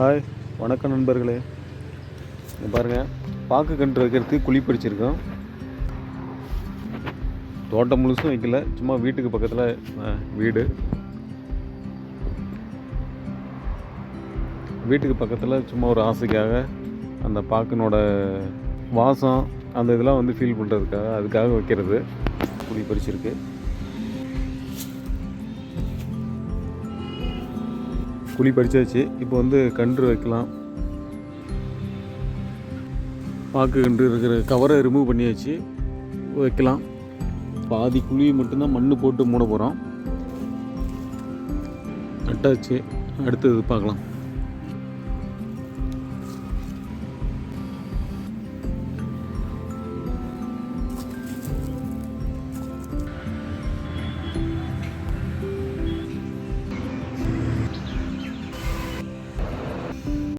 Hi வணக்கம் நண்பர்களே. பாருங்கள் பாக்கு கன்று வைக்கிறதுக்கு குழி பறிச்சிருக்கோம் தோட்டம் முழுசும் வைக்கல சும்மா வீட்டுக்கு பக்கத்தில் வீடு. வீட்டுக்கு பக்கத்தில் சும்மா ஒரு ஆசைக்காக அந்த பாக்கினோட வாசம் அந்த இதெல்லாம் வந்து ஃபீல் பண்ணுறதுக்காக அதுக்காக வைக்கிறது. குழி பறிச்சிருக்கு குழி பறிச்சாச்சு இப்போ வந்து கன்று வைக்கலாம். பாக்கு கன்று இருக்கிற கவரை ரிமூவ் பண்ணியாச்சு. வைக்கலாம். பாதி குழி மட்டும்தான் மண் போட்டு மூட போகிறோம் அட்டாச்சு அடுத்தது பார்க்கலாம்.